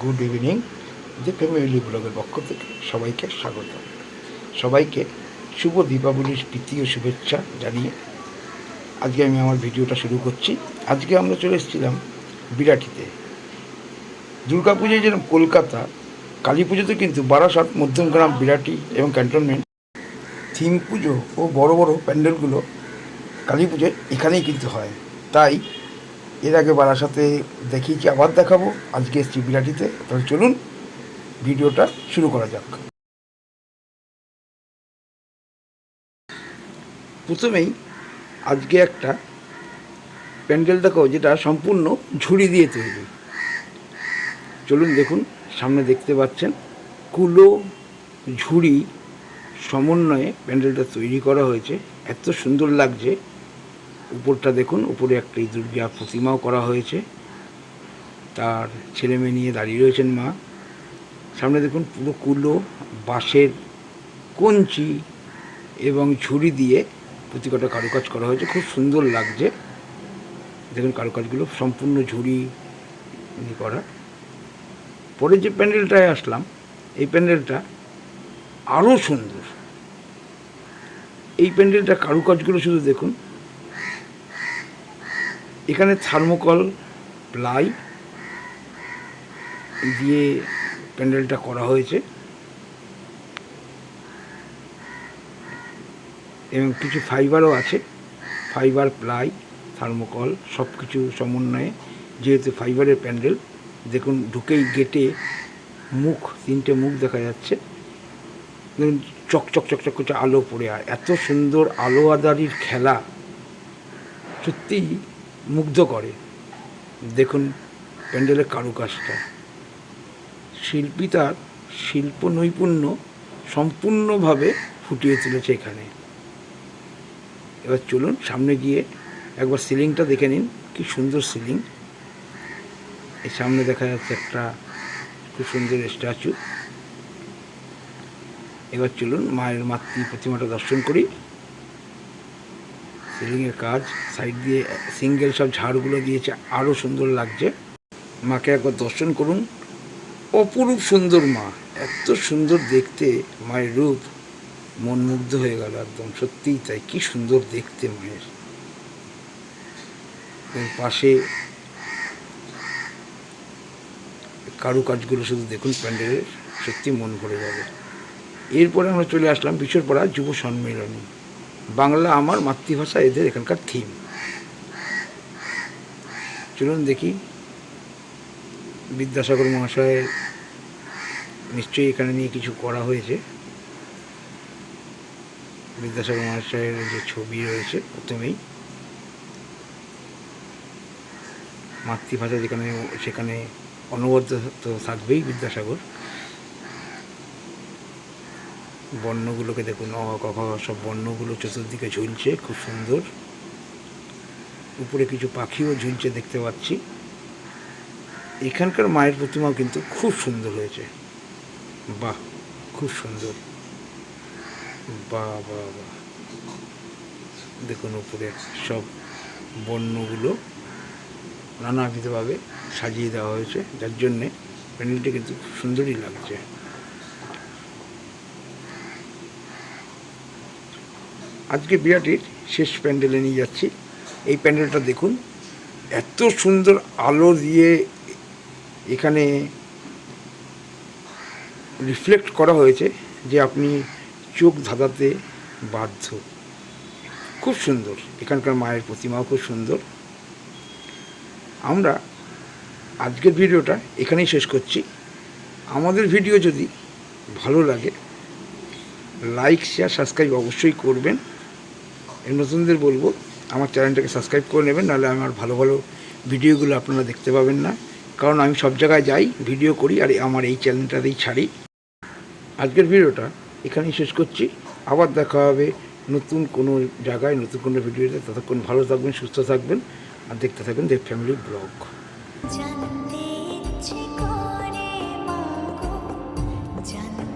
Good evening, যে family ব্লগের পক্ষ থেকে সবাইকে স্বাগত। সবাইকে শুভ দীপাবলির প্রীতি ও শুভেচ্ছা জানিয়ে আজকে আমি আমার ভিডিওটা শুরু করছি। আজকে আমরা চলে এসেছিলাম বিরাটিতে। দুর্গা পুজোয় যেরকম কলকাতা কালী পুজোতে কিন্তু বারাসাত মধ্যমগ্রাম বিরাটি এবং ক্যান্টনমেন্ট থিম পুজো ও বড় বড় প্যান্ডেলগুলো কালী পুজোয় এখানেই কিন্তু হয়। তাই এর আগে বারাসাতে দেখিয়েছি আবার দেখাবো। আজকে এসছি বিরাটিতে। তাহলে চলুন, ভিডিওটা শুরু করা যাক। প্রথমেই আজকে একটা প্যান্ডেল দেখো যেটা সম্পূর্ণ ঝুড়ি দিয়ে তৈরি। চলুন দেখুন, সামনে দেখতে পাচ্ছেন, কুলো ঝুড়ি সমন্বয়ে প্যান্ডেলটা তৈরি করা হয়েছে। এত সুন্দর লাগছে। উপরটা দেখুন, উপরে একটা দুর্গা প্রতিমাও করা হয়েছে। তার ছেলে মেয়ে নিয়ে দাঁড়িয়ে রয়েছেন মা। সামনে দেখুন, পুরো কুলো, বাঁশের কঞ্চি এবং ঝুড়ি দিয়ে প্রতিকটা কারুকাজ করা হয়েছে। খুব সুন্দর লাগছে। দেখুন, কারুকাজগুলো সম্পূর্ণ ঝুড়ি করা। পরে যে প্যান্ডেলটায় আসলাম, এই প্যান্ডেলটা আরও সুন্দর। এই প্যান্ডেলটা কারুকাজগুলো শুধু দেখুন এখানে থার্মোকল, প্লাই দিয়ে প্যান্ডেলটা করা হয়েছে। এবং কিছু ফাইবারও আছে, ফাইবার, প্লাই, থার্মোকল সব কিছু সমন্বয়ে। যেহেতু ফাইবারের প্যান্ডেল, দেখুন ঢুকেই গেটে মুখ, তিনটে মুখ দেখা যাচ্ছে। চক চক চক চক করছে আলো পড়ে আর এত সুন্দর আলো আদারির খেলা। সত্যিই মুগ্ধ করে। দেখুন প্যান্ডেলের কারুকাজটা। শিল্পী তার শিল্প নৈপুণ্য সম্পূর্ণভাবে ফুটিয়ে তুলেছে এখানে। এবার চলুন সামনে গিয়ে একবার সিলিংটা দেখে নিন, কি সুন্দর সিলিং। এই সামনে দেখা যাচ্ছে একটা খুব সুন্দর স্ট্যাচু। এবার চলুন মায়ের মাতৃ প্রতিমাটা দর্শন করি। সিলিংয়ের কাজ সাইড দিয়ে সিঙ্গেল সব ঝাড়গুলো দিয়েছে আরও সুন্দর লাগছে। মাকে একবার দর্শন করুন। অপরূপ সুন্দর মা। এত সুন্দর দেখতে মায়ের রূপ। মন মুগ্ধ হয়ে গেল একদম, সত্যিই তাই। কি সুন্দর দেখতে মায়ের। পাশে কারুকাজগুলো শুধু দেখুন প্যান্ডেলের, সত্যি মন ভরে যাবে। এরপরে আমরা চলে আসলাম পিছর বিশ্বরপাড়া যুব সম্মেলনী। বাংলা আমার মাতৃভাষা, এদের এখানকার থিম চলুন দেখি। বিদ্যাসাগর মহাশয়ের নিশ্চয়ই এখানে নিয়ে কিছু করা হয়েছে। বিদ্যাসাগর মহাশয়ের যে ছবি রয়েছে, প্রথমেই মাতৃভাষা যেখানে, সেখানে অনবদ্য তো থাকবেই বিদ্যাসাগর। বর্ণগুলোকে দেখুন, অ, ক খ সব বর্ণগুলো চতুর্দিকে ঝুলছে, খুব সুন্দর। উপরে কিছু পাখিও ঝুলছে দেখতে পাচ্ছি। এখানকার মায়ের প্রতিমাও কিন্তু খুব সুন্দর হয়েছে। বাহ, খুব সুন্দর। বাহ বাহ বাহ। দেখুন উপরে সব বর্ণগুলো নানাবিধভাবে সাজিয়ে দেওয়া হয়েছে, যার জন্যে প্যান্ডেলটি কিন্তু খুব সুন্দরই লাগছে। আজকে বিরাটির শেষ প্যান্ডেলে নিয়ে যাচ্ছি। এই প্যান্ডেলটা দেখুন, এত সুন্দর আলো দিয়ে এখানে রিফ্লেক্ট করা হয়েছে যে আপনি চোখ ধাঁধাতে বাধ্য। খুব সুন্দর, এখানকার মায়ের প্রতিমাও খুব সুন্দর। আমরা আজকের ভিডিওটা এখানেই শেষ করছি। আমাদের ভিডিও যদি ভালো লাগে লাইক শেয়ার সাবস্ক্রাইব অবশ্যই করবেন। নতুনদের বলব, আমার চ্যানেলটাকে সাবস্ক্রাইব করে নেবেন, নাহলে আমার ভালো ভালো ভিডিওগুলো আপনারা দেখতে পাবেন না। কারণ আমি সব জায়গায় যাই, ভিডিও করি, আর আমার এই চ্যানেলটাতেই ছাড়ি। আজকের ভিডিওটা এখানেই শেষ করছি। আবার দেখা হবে নতুন কোনো জায়গায়, নতুন কোনো ভিডিওতে। ততক্ষণ ভালো থাকবেন, সুস্থ থাকবেন, আর দেখতে থাকবেন দেব ফ্যামিলি ব্লগ জানতে জানতে